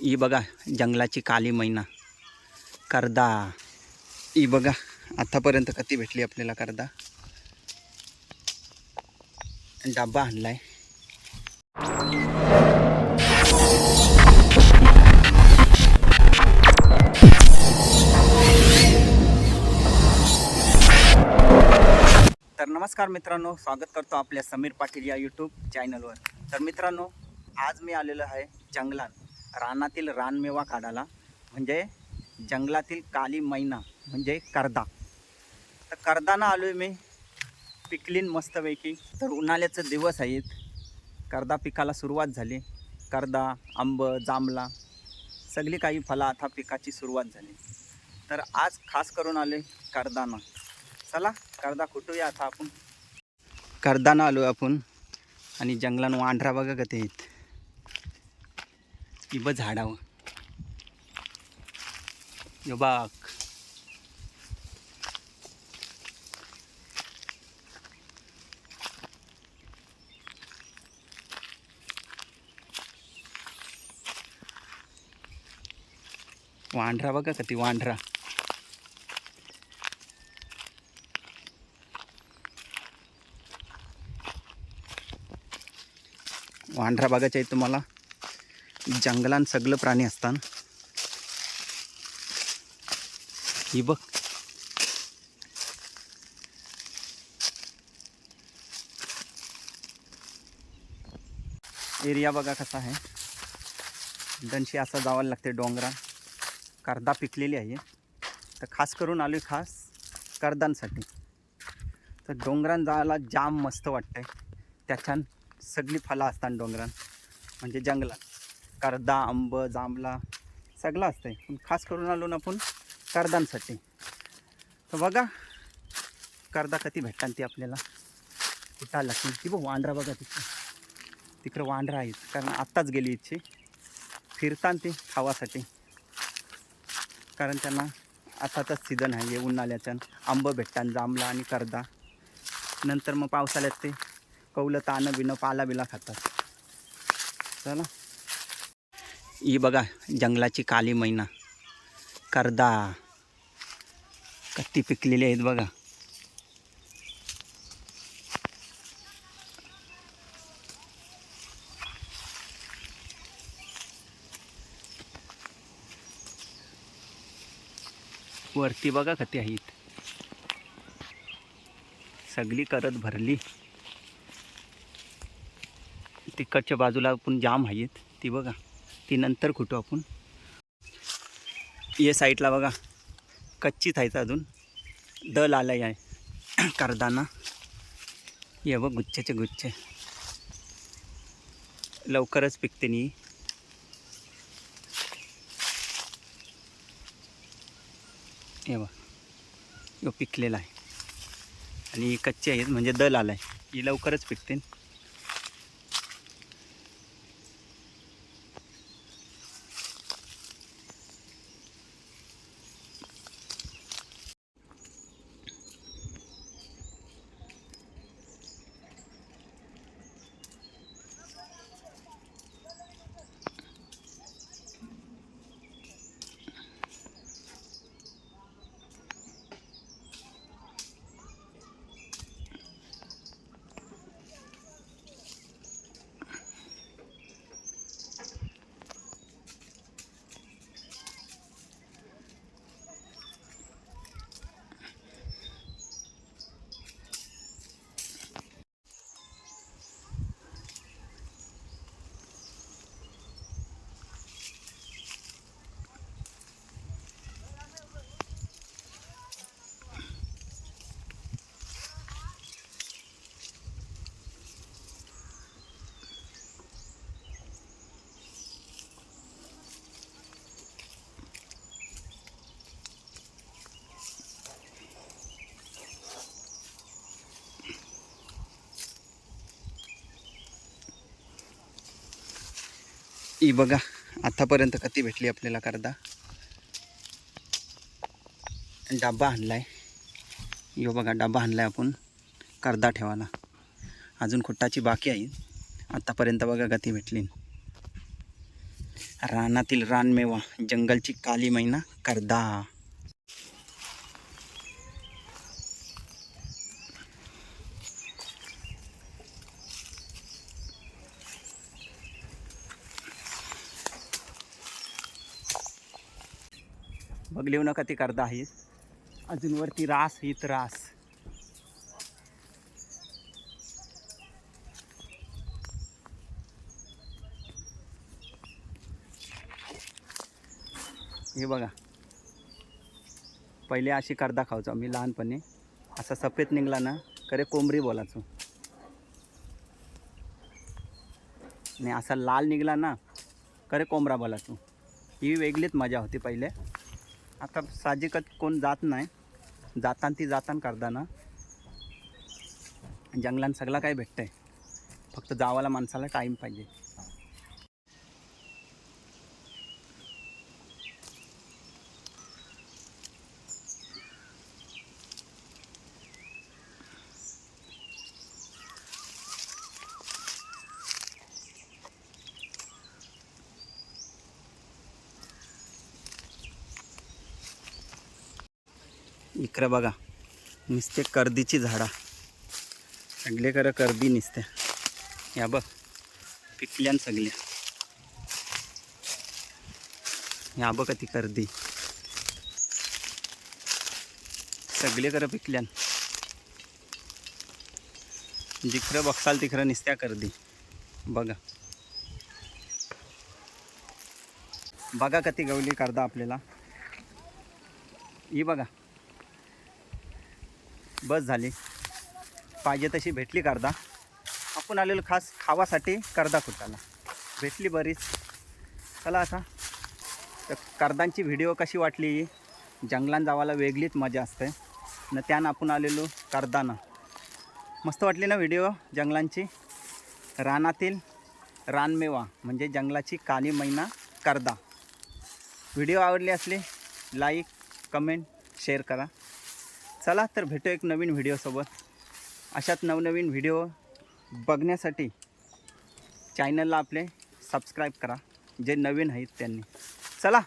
ही बघा जंगलाची काली मैना. करदा. ही बघा आतापर्यंत कधी भेटली आपल्याला करदा? डब्बा आणलाय. तर नमस्कार मित्रांनो स्वागत करतो आपल्या समीर पाटील या यूट्यूब चॅनलवर तर मित्रांनो आज मी आलेलो आहे जंगलात. रानातील रानमेवा काढायला म्हणजे जंगलातील काली मैना म्हणजे करदा. तर करदाना आलो आहे मी पिकलीन मस्तपैकी. तर उन्हाळ्याचे दिवस आहेत. करदा पिकाला सुरुवात झाली. करदा आंब जांभळा सगळी काही फळं आता पिकाची सुरुवात झाली. तर आज खास करून आले करदाना. चला करदा कुठूया आता आपण? करदाना आलो आपण. आणि जंगलानं वांढरा बघा कथे ते आहेत. की बघ यो बाग. वांढरा बघा का ती वांढरा. वांढरा बघायचा आहे तुम्हाला. जंगलात सगळं प्राणी असतात ही बघ. एरिया बघा कसा आहे. दनशी असा जावं लागते डोंगरा करदा पिकलेली आहे. तर खास करून आलो आहे खास करदांसाठी. तर डोंगरान जायला जाम मस्त वाटतं आहे त्याच्यान सगळी फळं असतात डोंगरान. म्हणजे जंगलात. करदा आंब जांभला सगळं असतंय. पण खास करून आलो ना आपण करदांसाठी. तर बघा कर्दा कधी भेटतात ती आपल्याला. कुठं लागतील ती बघ वांढरा बघा तिकडं तिकडं वांढरा आहेत. कारण आत्ताच गेली इच्छे फिरतात ते खावासाठी. कारण त्यांना आताच सीझन आहे उन्हाळ्याच्या आंब भेटतात जांभला आणि करदा. नंतर मग पावसाळ्यात ते कौलं तानं बिनं पाला बिला खातात. चला. ही बघा जंगलाची काली मैना. करदा. कत्ती पिकलेली आहेत बघा. वरती बघा कती आहेत सगळी करत भरली. तिकडच्या बाजूला पण जाम आहेत ती बघा. ती नंतर कुठं आपण. या साईडला बघा. कच्चीच आहे अजून. दल आलं आहे. करदाना. ये बघ गुच्छेचे गुच्छे. लवकरच पिकते नी. हे बघ. यो पिकलेला आहे. आणि कच्चे कच्ची आहेत म्हणजे दल आला आहे ही लवकरच पिकते. ही बघा आतापर्यंत कती भेटली आपल्याला करदा. डबा आणलाय. यो बघा डबा आणलाय आपण करदा ठेवायला. अजून खुट्टाची बाकी आहे. आतापर्यंत बघा गती भेटली. रानातील रानमेवा जंगलची काली मैना करदा. बघली लिहू नका ती करदा आहे अजून वरती रास हित रास. हे बघा. पहिले अशी करदा खावचो आम्ही लहानपणी. असा सफेद निघला ना करे कोंबरी बोलायचो. आणि असा लाल निघला ना करे कोंबरा बोलायचो. ही वेगळीच मजा होती पहिले. आता साहजिकच कोण जात नाही. जाताना ती जाताना करताना. जंगलात सगळं काही भेटतंय. फक्त जावाला माणसाला टाईम पाहिजे. इकडे बघा नुसते कर्दीची झाडा. सगळे खरं कर्दी निसते. या बघ पिकल्यान सगळ्या. या बघ ती कर्दी. सगळे खरं पिकल्यान जिकडं बघसाल तिकडं निसत्या कर्दी. बघा. बघा कती गवली करदा आपल्याला. ही बघा. बस झाली. पाहिजे तशी भेटली करदा. आपण आलेलो खास खावासाठी करदा खुटाला. भेटली बरीच. चला आता. तर करदांची व्हिडिओ कशी वाटली? जंगलात जावाला वेगळीच मजा असते. न त्यानं आपण आलेलो करदाना. मस्त वाटली ना व्हिडिओ जंगलांची? रानातील रानमेवा म्हणजे जंगलाची काली मैना करदा. व्हिडिओ आवडली असली लाईक कमेंट शेअर करा. चला तर भेटू एक नवीन व्हिडिओसोबत अशात नवनवीन व्हिडिओ बघण्यासाठी चॅनलला आपले सबस्क्राईब करा जे नवीन आहेत त्यांनी. चला.